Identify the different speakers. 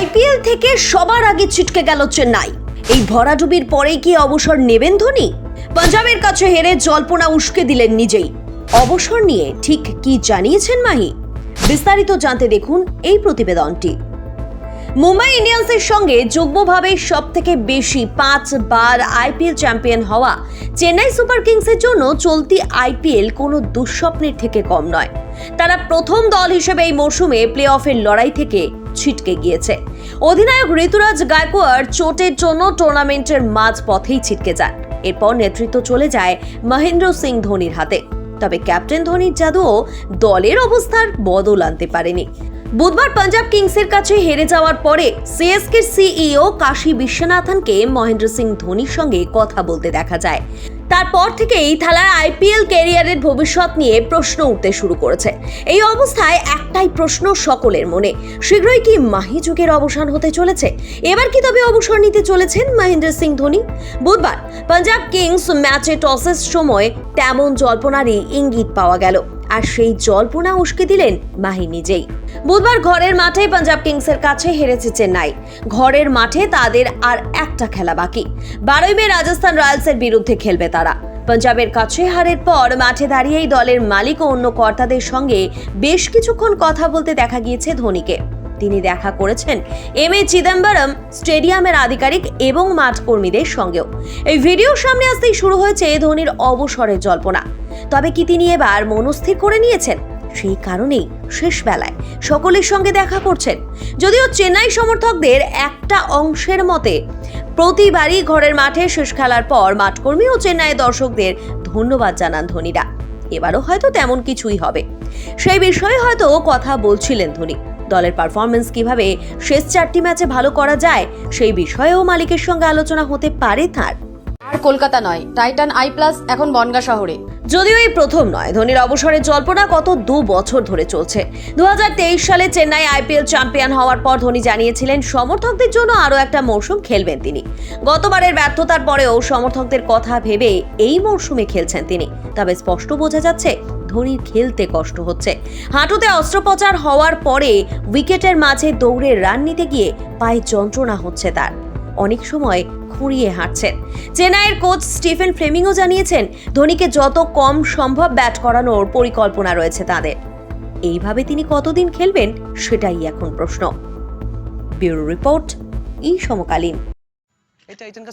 Speaker 1: IPL থেকে সবার আগে ছিটকে গেল চেন্নাই। এই ভরাডুবির পরেই কি অবসর নেবেন ধোনি? পাঞ্জাবের কাছে হেরে জল্পনা উস্কে দিলেন নিজেই। অবসর নিয়ে ঠিক কি জানিয়েছেন মাহি? বিস্তারিত জানতে দেখুন এই প্রতিবেদনটি। মুম্বাই ইন্ডিয়ান্সের সঙ্গে যুগ্মভাবে সব থেকে বেশি পাঁচবার আইপিএল চ্যাম্পিয়ন হওয়া চেন্নাই সুপার কিংসের জন্য চলতি আইপিএল কোনো দুঃস্বপ্নের থেকে কম নয়। তারা প্রথম দল হিসেবে এই মরশুমে প্লে অফের লড়াই থেকে ছিটকে গিয়েছে। অধিনায়ক ঋতুরাজ গায়কোয়াড় চোটের জন্য টুর্নামেন্টের মাঝ পথেই ছিটকে যান। এরপর নেতৃত্ব চলে যায় মহেন্দ্র সিং ধোনির হাতে। তবে ক্যাপ্টেন ধোনির জাদুও দলের অবস্থার বদল আনতে পারেনি। বুধবার পাঞ্জাব কিংসের কাছে হেরে যাওয়ার পরে সিএসকে সিইও কাশী বিশ্বনাথনকে মহেন্দ্র সিং ধোনির সঙ্গে কথা বলতে দেখা যায়। তারপর থেকে এই থালার আইপিএল ক্যারিয়ারের ভবিষ্যৎ নিয়ে প্রশ্ন উঠতে শুরু করেছে। এই অবস্থায় একটাই প্রশ্ন সকলের মনে, শীঘ্রই কি মাহি যুগের অবসান হতে চলেছে? এবার কি তবে অবসর নিতে চলেছেন মহেন্দ্র সিং ধোনি? বুধবার পাঞ্জাব কিংস ম্যাচে টসের সময় তেমন জল্পনারই ইঙ্গিত পাওয়া গেল। আর সেই জল্পনা উস্কে দিলেন মাহি নিজেই। বুধবার ঘরের মাঠে পাঞ্জাব কিংসের কাছে হেরেছে চেন্নাই। ঘরের মাঠে তাদের আর একটা খেলা বাকি। বারোই মে রাজস্থান রয়্যালসের বিরুদ্ধে খেলবে তারা। পাঞ্জাবের কাছে হারের পর মাঠে দাঁড়িয়েই দলের মালিক ও অন্য কর্তাদের সঙ্গে বেশ কিছুক্ষণ কথা বলতে দেখা গিয়েছে ধোনিকে। তিনি দেখা করেছেন এম এ চিদম্বরম স্টেডিয়ামের আধিকারিক এবং মাঠ কর্মীদের সঙ্গেও। এই ভিডিও সামনে আসতেই শুরু হয়েছে ধোনির অবসরের জল্পনা। তবে কি তিনি এবার মনস্থির করে নিয়েছেন? সেই কারণেই শেষ বেলায় সকলের সঙ্গে দেখা করছেন। যদিও চেন্নাই সমর্থকদের একটা অংশের মতে, প্রতিবারই ঘরের মাঠে শেষ খেলার পর মাঠকর্মী ও চেন্নাই দর্শকদের ধন্যবাদ জানান ধোনিরা। এবারও হয়তো তেমন কিছুই হবে। সেই বিষয়ে হয়তো কথা বলছিলেন ধোনি। দলের পারফরমেন্স কীভাবে শেষ চারটি ম্যাচে ভালো করা যায় সেই বিষয়েও মালিকের সঙ্গে আলোচনা হতে পারে তার।
Speaker 2: আর কলকাতা নয় টাইটান আই প্লাস এখন বনগা শহরে।
Speaker 1: যদিও এই প্রথম নয় ধোনির অবসরের জল্পনা গত দু বছর ধরে চলছে। দু হাজার তেইশ সালে চেন্নাই আইপিএল চ্যাম্পিয়ন হওয়ার পর ধোনি জানিয়েছিলেন সমর্থকদের জন্য আরও একটা মৌসুম খেলবেন তিনি। গতবারের ব্যর্থতার পরেও সমর্থকদের কথা ভেবে এই মৌসুমে খেলছেন তিনি। তবে স্পষ্ট বোঝা যাচ্ছে ধোনির খেলতে কষ্ট হচ্ছে। হাঁটুতে অস্ত্রোপচার হওয়ার পরে উইকেটের মাঝে দৌড়ে রান নিতে গিয়ে পায়ে যন্ত্রণা হচ্ছে তার। অনেক সময় খুঁড়িয়ে হাঁটছেন। চেন্নাইয়ের কোচ স্টিফেন ফ্রেমিংও জানিয়েছেন, ধোনিকে যত কম সম্ভব ব্যাট করানোর পরিকল্পনা রয়েছে তাদের। এইভাবে তিনি কতদিন খেলবেন সেটাই এখন প্রশ্ন। ব্যুরো রিপোর্ট এই সমকালীন।
Speaker 3: এটা ইতন কা